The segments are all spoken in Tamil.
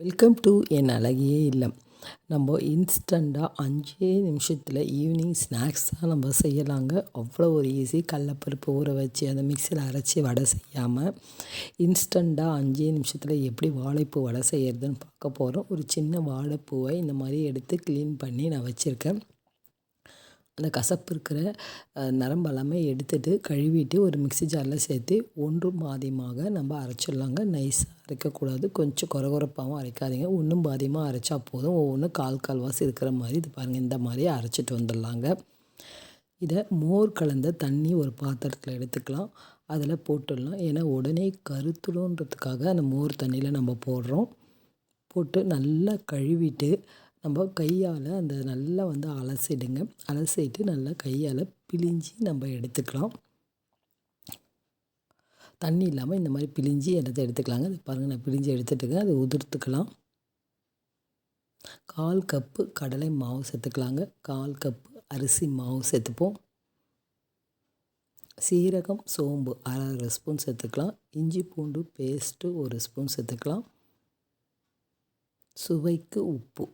வெல்கம் டு என் அழகிய இல்லம். நம்ம இன்ஸ்டண்ட்டாக அஞ்சே நிமிஷத்தில் ஈவினிங் ஸ்நாக்ஸாக நம்ம செய்யலாங்க. அவ்வளோ ஒரு ஈஸி கடலப்பருப்பு ஊற வச்சு அதை மிக்சியில் அரைச்சி வடை செய்யாமல் இன்ஸ்டண்ட்டாக அஞ்சே நிமிஷத்தில் எப்படி வாழைப்பூ வடை செய்கிறதுன்னு பார்க்க போகிறோம் ஒரு சின்ன வாழைப்பூவை இந்த மாதிரி எடுத்து க்ளீன் பண்ணி நான் வச்சுருக்கேன். அந்த கசப்பு இருக்கிற நரம்பு எல்லாமே எடுத்துட்டு கழுவிட்டு ஒரு மிக்சி ஜாரில் சேர்த்து ஒன்றும் பாதியமாக நம்ம அரைச்சிடலாங்க. நைஸாக அரைக்கக்கூடாது. கொஞ்சம் குறகுறப்பாகவும் அரைக்காதீங்க. ஒன்றும் பாதியமாக அரைச்சா போதும். ஒவ்வொன்றும் கால் கால்வாசி இருக்கிற மாதிரி இது பாருங்கள் இந்த மாதிரி அரைச்சிட்டு வந்துடலாங்க. இதை மோர் கலந்த தண்ணி ஒரு பாத்திரத்தில் எடுத்துக்கலாம். அதில் போட்டுடலாம். ஏன்னா உடனே கருத்துடுன்றதுக்காக அந்த மோர் தண்ணியில் நம்ம போடுறோம். போட்டு நல்லா கழுவிட்டு நம்ம கையால் அந்த நல்லா வந்து அலசிடுங்க. அலசிட்டு நல்லா கையால் பிழிஞ்சி நம்ம எடுத்துக்கலாம். தண்ணி இல்லாமல் இந்த மாதிரி பிழிஞ்சி எடுத்து எடுத்துக்கலாங்க. அது பாருங்கள் நான் பிழிஞ்சி எடுத்துட்டுங்க அதை உதிர்த்துக்கலாம். கால் கப்பு கடலை மாவு சேர்த்துக்கலாங்க. கால் கப்பு அரிசி மாவு சேர்த்துப்போம். சீரகம் சோம்பு அரை ஸ்பூன் சேர்த்துக்கலாம். இஞ்சி பூண்டு பேஸ்ட்டு ஒரு ஸ்பூன் சேர்த்துக்கலாம். சுவைக்கு உப்பு.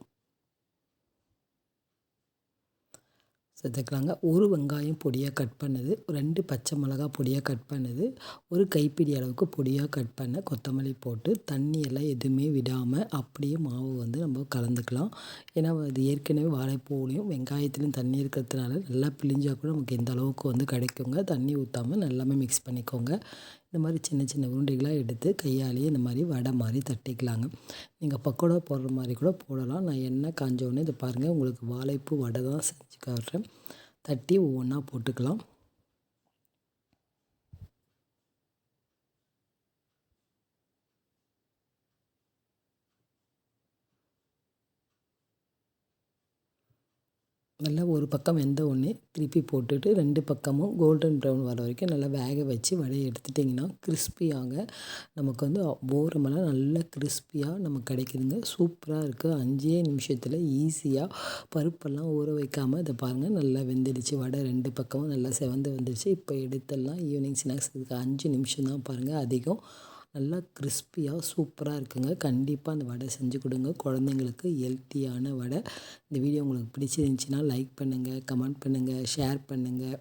சேர்த்துக்கலாங்க ஒரு வெங்காயம் பொடியாக கட் பண்ணது ரெண்டு பச்சை மிளகா பொடியாக கட் பண்ணது ஒரு கைப்பிடி அளவுக்கு பொடியாக கட் பண்ண கொத்தமல்லி போட்டு தண்ணியெல்லாம் எதுவுமே விடாமல் அப்படியே மாவு வந்து நம்ம கலந்துக்கலாம். ஏன்னா அது ஏற்கனவே வாழைப்பூலையும் வெங்காயத்துலேயும் தண்ணி இருக்கிறதுனால நல்லா பிழிஞ்சால் கூட நமக்கு எந்த அளவுக்கு வந்து கிடைக்குங்க. தண்ணி ஊற்றாமல் நல்லாமே மிக்ஸ் பண்ணிக்கோங்க. இந்த மாதிரி சின்ன சின்ன உருண்டைகளாக எடுத்து கையாலேயே இந்த மாதிரி வடை மாதிரி தட்டிக்கலாங்க. நீங்கள் பக்கோடா போடுற மாதிரி கூட போடலாம். நான் எண்ணெய் காஞ்சோடனே இதை பாருங்கள் உங்களுக்கு வாழைப்பூ வடை தான் செஞ்சு காட்டுறேன். தட்டி ஒவ்வொன்றா போட்டுக்கலாம். நல்லா ஒரு பக்கம் வெந்த உடனே திருப்பி போட்டுட்டு ரெண்டு பக்கமும் கோல்டன் ப்ரௌன் வர வரைக்கும் நல்லா வேக வச்சு வடையை எடுத்துட்டிங்கன்னா கிறிஸ்பியாக நமக்கு வந்து ஓரமெல்லாம் நல்லா கிறிஸ்பியாக நமக்கு கிடைக்குதுங்க. சூப்பராக இருக்குது அஞ்சே நிமிஷத்தில் ஈஸியாக பருப்பெல்லாம் ஊற வைக்காமல் இதை பாருங்கள் நல்லா வெந்துடுச்சு. வடை ரெண்டு பக்கமும் நல்லா செவந்து வந்துடுச்சு. இப்போ எடுத்தெல்லாம் ஈவினிங் ஸ்நாக்ஸ் இதுக்கு அஞ்சு நிமிஷம் தான் பாருங்கள் அதிகம். நல்லா கிறிஸ்பியாக சூப்பராக இருக்குங்க. கண்டிப்பாக அந்த வடை செஞ்சு கொடுங்க. குழந்தைங்களுக்கு ஹெல்த்தியான வடை. இந்த வீடியோ உங்களுக்கு பிடிச்சிருந்துச்சின்னா லைக் பண்ணுங்கள் கமெண்ட் பண்ணுங்கள் ஷேர் பண்ணுங்கள்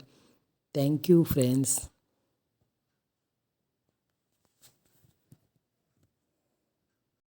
தேங்க்யூ ஃப்ரெண்ட்ஸ்